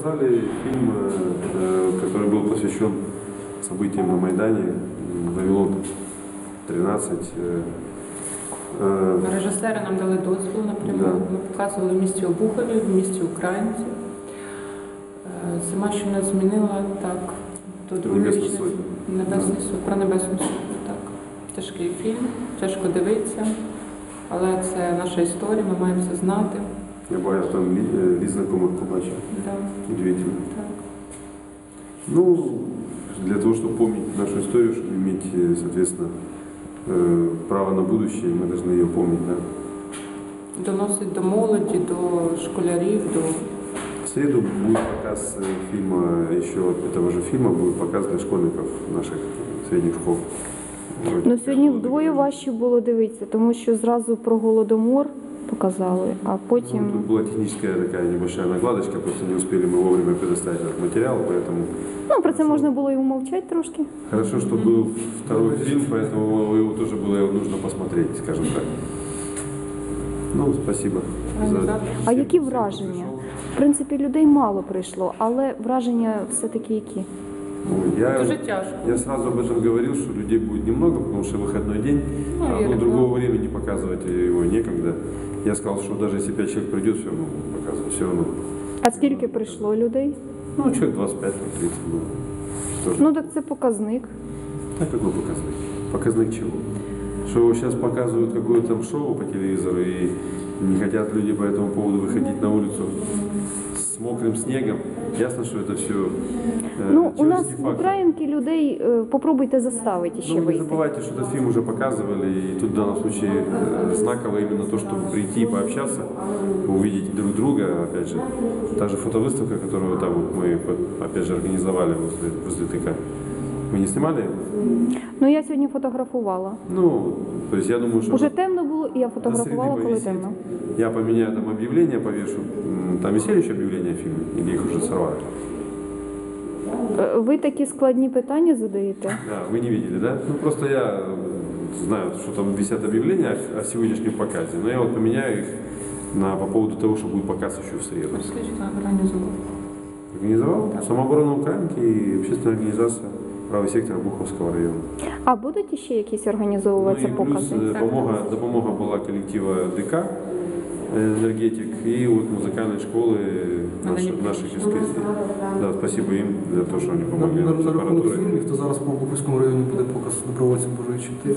показали фильм, э, э, который был посвящен событиям на Майдане, м, Вавилон 13. э, э, Режисери нам дали дозвіл напряму. Да. Ми показували в місті Обухові, в місті Українці. Е, Зима, що нас змінила, так, до другої Небесна річниці. Сотня. Небесний суд, про Небесну Сотню, так. Тяжкий фільм, тяжко дивитися, але це наша історія, ми маємо це знати. Я боюсь, там ли- э, лиц знакомых побачил. Да, Удивительно. так. Ну, для того, чтобы помнить нашу историю, чтобы иметь, э, соответственно, э, право на будущее, мы должны ее помнить, да. Доносить до молоді, до школярів, до В среду будет показ э, фильма, еще этого же фильма будет показ для школьников наших средних школ. Ну сьогодні вдвоє важче було дивитися, тому що зразу про голодомор показали, а Ну, потім тут была техническая такая небольшая накладочка, просто не успели мы вовремя предоставить этот материал, поэтому ну про це можна було і умовчати трошки. хорошо, что был второй фильм, поэтому его тоже было нужно посмотреть, скажем так. Ну, спасибо. Організатор. А які всем, кто враження? пришел. В принципі, людей мало прийшло, але враження все-таки які. Ну, Я, Дуже тяжко. я сразу об этом говорил, что людей будет немного, потому что выходной день, Ну, а, ну, другого времени показывать его некогда. Я сказал, что даже если 5 человек придет, все равно показывать, все равно. А скільки прийшло людей? Ну, человек 25 30 было. Тоже. Ну так це показник. А какой показник? Показник чего? Что сейчас показывают какое-то там шоу по телевизору и не хотят люди по этому поводу выходить на улицу с мокрым снегом. Ясно, что это все Ну у нас в Українки людей е, попробуйте заставити Ну, ще вы не вийти. забывайте, что этот фильм уже показывали, и тут в данном случае э, знаково именно то, чтобы прийти и пообщаться, увидеть друг друга, опять же. Та же фотовыставка, которую там вот мы, опять же, организовали возле, возле ТК. Мы не снимали? Ну я сьогодні фотографувала. Ну, то есть я думаю, что... Уже темно було, і я до фотографувала, среды коли повисит. темно. Я поменяю там объявления, повешу. М, Там висели еще объявления в фильме? Или их уже сорвали? Е, Ви такі складні питання задаєте? Да, вы не видели, да? Ну, просто я э, знаю, что там висят объявления о- о сегодняшнем показе, но я вот поменяю их на, по поводу того, что будет показ еще в среду. Розкажіть, як організував. Организовал самооборона Украинки и общественная организация правый сектор Буховского района. А будуть ще якісь Ну організовуватися и плюс покази? э, помога, допомога была коллектива ДК э, «Энергетик» и вот музыкальной школы Надо наши, не наших искусств. Да, спасибо им за то, что они На, помогли на, с на рахунок аппаратурой. фільмів, то зараз по Бухівському районі буде показ добровольців Божої чотири.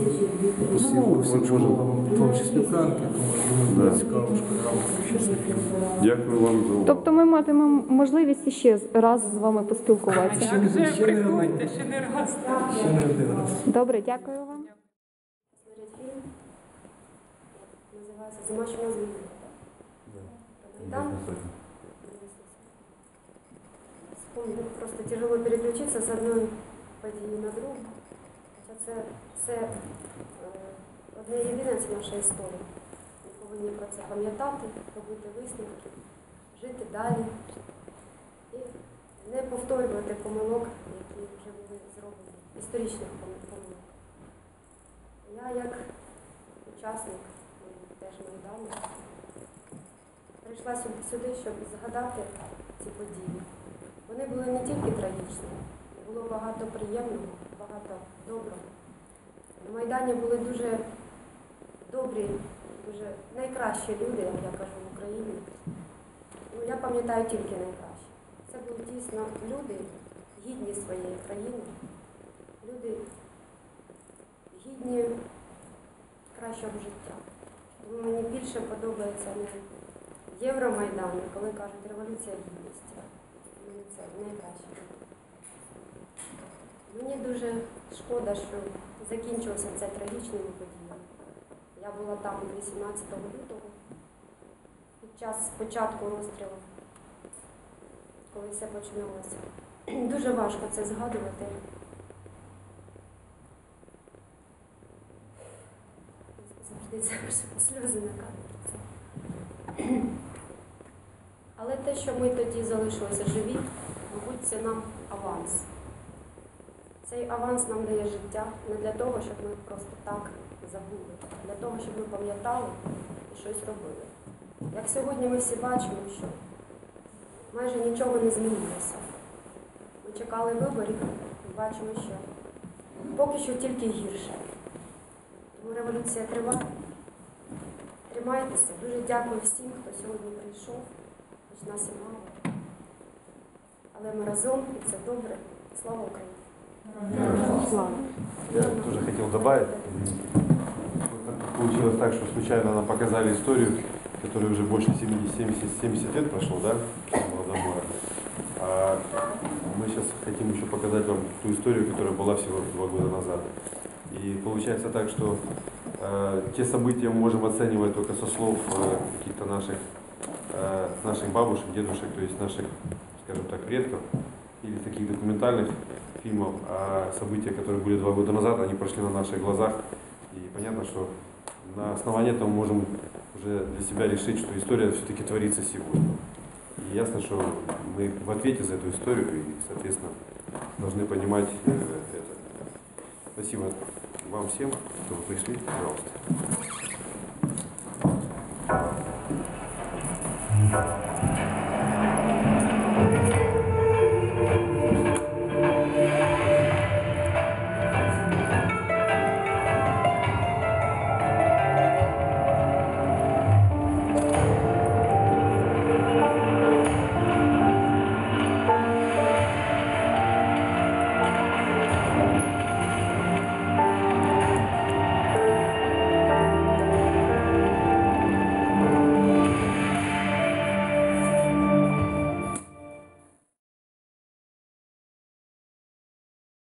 По всім, Ну, по всім може. школам, в тому числі Українки, тому я думаю, Да. буде цікаво школярам чесний фільм. Дякую вам за увагу. Тобто ми матимемо можливість ще раз з вами поспілкуватися. Ще не- Як же, ще не приходьте, ще не раз. Ще не один раз. Добре, дякую вам. смотреть фильм. Называется «Зима, що нас змінила». там вспомню, просто тяжело переключиться з одної події на другу. Хоча це, це е, одне єдине, це наша історія. Ми повинні про це пам'ятати, робити висновки, жити далі і не повторювати помилок, які вже були зроблені, історичних помилок. Я як учасник теж Майдану прийшла сюди, щоб згадати ці події. Вони були не тільки трагічні, було багато приємного, багато доброго. На Майдані були дуже добрі, дуже найкращі люди, як я кажу в Україні. Ну, я пам'ятаю тільки найкраще. Це були дійсно люди, гідні своєї країни, люди гідні кращого життя. Тому мені більше подобається не Євромайдан, коли кажуть революція гідності. Це найкраще. Мені дуже шкода, що закінчилося це трагічними подіями. Я була там 18 лютого під час початку розстрілу, коли все починалося. Дуже важко це згадувати. Завжди це сльози накапаються. Те, що ми тоді залишилися живі, мабуть, це нам аванс. Цей аванс нам дає життя не для того, щоб ми просто так забули, а для того, щоб ми пам'ятали і щось робили. Як сьогодні ми всі бачимо, що майже нічого не змінилося. Ми чекали виборів і бачимо, що поки що тільки гірше. Тому революція триває. Тримайтеся. Дуже дякую всім, хто сьогодні прийшов, хоч нас і мало. Але ми разом і це добре. Слава Україні! Слава. Я тоже хотел добавить. Получилось так, что случайно нам показали историю, которая уже больше 70, 70, 70 лет прошло, да, Молодомора. А мы сейчас хотим еще показать вам ту историю, которая была всего два года назад. И получается так, что э, те события мы можем оценивать только со слов э, каких-то наших, э, наших бабушек, дедушек, то есть наших, скажем так, предков, или таких документальных фильмов, а события, которые были два года назад, они прошли на наших глазах. И понятно, что на основании этого мы можем уже для себя решить, что история все-таки творится сегодня. И ясно, что мы в ответе за эту историю и, соответственно, должны понимать э, это. Спасибо вам всем, что вы пришли. Пожалуйста. Thank you.